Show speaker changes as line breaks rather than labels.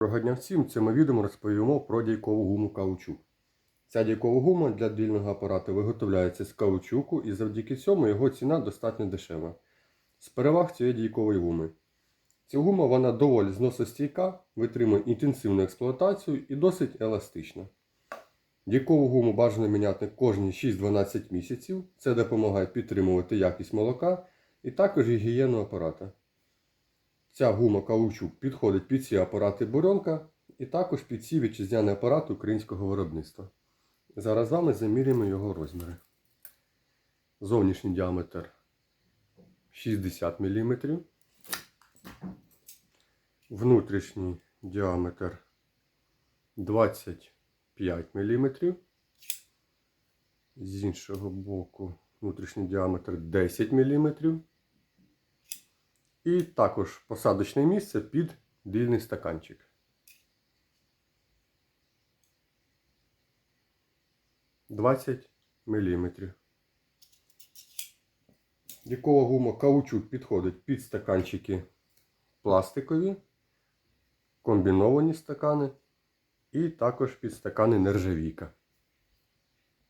Доброго дня всім! Цьому відео розповімо про дійкову гуму каучук. Ця дійкова гума для дільного апарату виготовляється з каучуку і завдяки цьому його ціна достатньо дешева. З переваг цієї дійкової гуми. Ця гума вона доволі зносостійка, витримує інтенсивну експлуатацію і досить еластична. Дійкову гуму бажано міняти кожні 6-12 місяців. Це допомагає підтримувати якість молока і також гігієну апарата. Ця гума каучук підходить під ці апарати буренка і також під ці вітчизняні апарати українського виробництва. Зараз з вами заміряємо його розміри. Зовнішній діаметр 60 мм. Внутрішній діаметр 25 мм. З іншого боку внутрішній діаметр 10 мм. І також посадочне місце під дільний стаканчик. Двадцять міліметрів. Дікова гума каучук підходить під стаканчики пластикові, комбіновані стакани і також під стакани нержавійка.